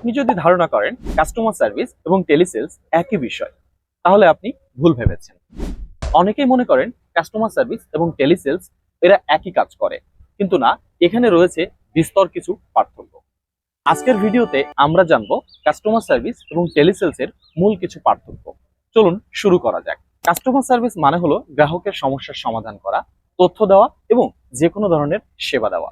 আপনি যদি ধারণা করেন কাস্টমার সার্ভিস এবং টেলিসেলস একই বিষয়, তাহলে আপনি ভুল ভেবেছেন। অনেকেই মনে করেন কাস্টমার সার্ভিস এবং টেলিসেলস এরা একই কাজ করে, কিন্তু না, এখানে রয়েছে বিস্তর কিছু পার্থক্য। আজকের ভিডিওতে আমরা জানব কাস্টমার সার্ভিস এবং টেলিসেলস এর মূল কিছু পার্থক্য। চলুন শুরু করা যাক। কাস্টমার সার্ভিস মানে হলো গ্রাহকের সমস্যার সমাধান করা, তথ্য দেওয়া এবং যে কোনো ধরনের সেবা দেওয়া।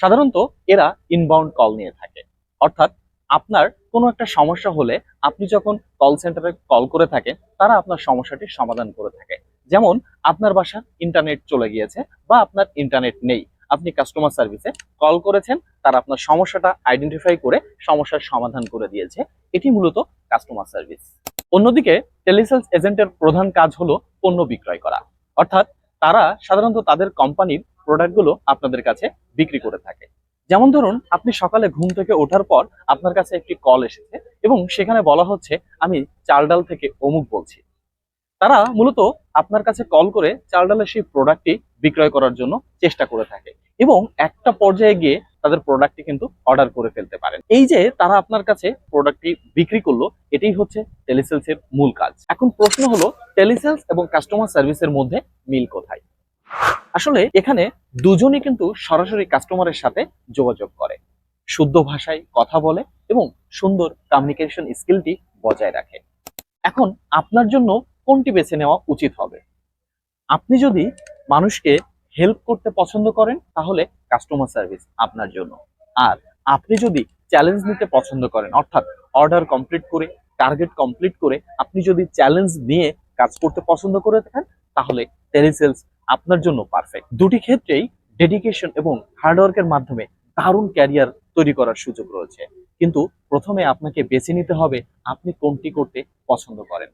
সাধারণত এরা ইনবাউন্ড কল নিয়ে থাকে, অর্থাৎ আপনার কোনো একটা সমস্যা হলে আপনি যখন কল সেন্টারে কল করে থাকেন তারা আপনার সমস্যাটি সমাধান করে থাকে। যেমন, আপনার বাসার ইন্টারনেট চলে গিয়েছে বা আপনার ইন্টারনেট নেই। আপনি কাস্টমার সার্ভিসে কল করেছেন, তারা আপনার সমস্যাটা আইডেন্টিফাই করে সমস্যার সমাধান করে দিয়েছে। এটি মূলত কাস্টমার সার্ভিস অন্যদিকে টেলিসেলস এজেন্টের প্রধান কাজ হলো পণ্য বিক্রয় করা। অর্থাৎ, তারা সাধারণত তাদের কোম্পানির প্রোডাক্টগুলো আপনাদের কাছে বিক্রি করে থাকে। যেমন ধরুন, আপনি সকালে ঘুম থেকে ওঠার পর আপনার কাছে একটি কল এসেছে এবং সেখানে বলা হচ্ছে, আমি চাল ডাল থেকে অমুক বলছি। তারা মূলত আপনার কাছে কল করে চাল ডালের সেই প্রোডাক্টটি বিক্রয় করার জন্য চেষ্টা করে থাকে এবং একটা পর্যায়ে গিয়ে তাদের প্রোডাক্টটি কিন্তু অর্ডার করে ফেলতে পারেন। এই যে তারা আপনার কাছে প্রোডাক্টটি বিক্রি করল, এটাই হচ্ছে টেলিসেলস এর মূল কাজ। এখন প্রশ্ন হলো টেলিসেলস এবং কাস্টমার সার্ভিসের মধ্যে মিল কোথায়? আসলে এখানে দুজনই কিন্তু সরাসরি কাস্টমারের সাথে যোগাযোগ করে। শুদ্ধ ভাষায় কথা বলে এবং সুন্দর কমিউনিকেশন স্কিলটি বজায় রাখে। এখন আপনার জন্য কোনটি বেছে নেওয়া উচিত হবে? আপনি যদি মানুষকে হেল্প করতে পছন্দ করেন, তাহলে কাস্টমার সার্ভিস আপনার জন্য। আর আপনি যদি চ্যালেঞ্জ নিতে পছন্দ করেন, অর্থাৎ অর্ডার কমপ্লিট করে টার্গেট কমপ্লিট করে, আপনি যদি চ্যালেঞ্জ নিয়ে কাজ করতে পছন্দ করে থাকেন, তাহলে টেলিসেলস আপনার জন্য পারফেক্ট দুটি ক্ষেত্রেই ডেডিকেশন এবং হার্ডওয়ার্কের মাধ্যমে দারুণ ক্যারিয়ার তৈরি করার সুযোগ রয়েছে। কিন্তু প্রথমে আপনাকে বেছে নিতে হবে আপনি কোনটি করতে পছন্দ করেন।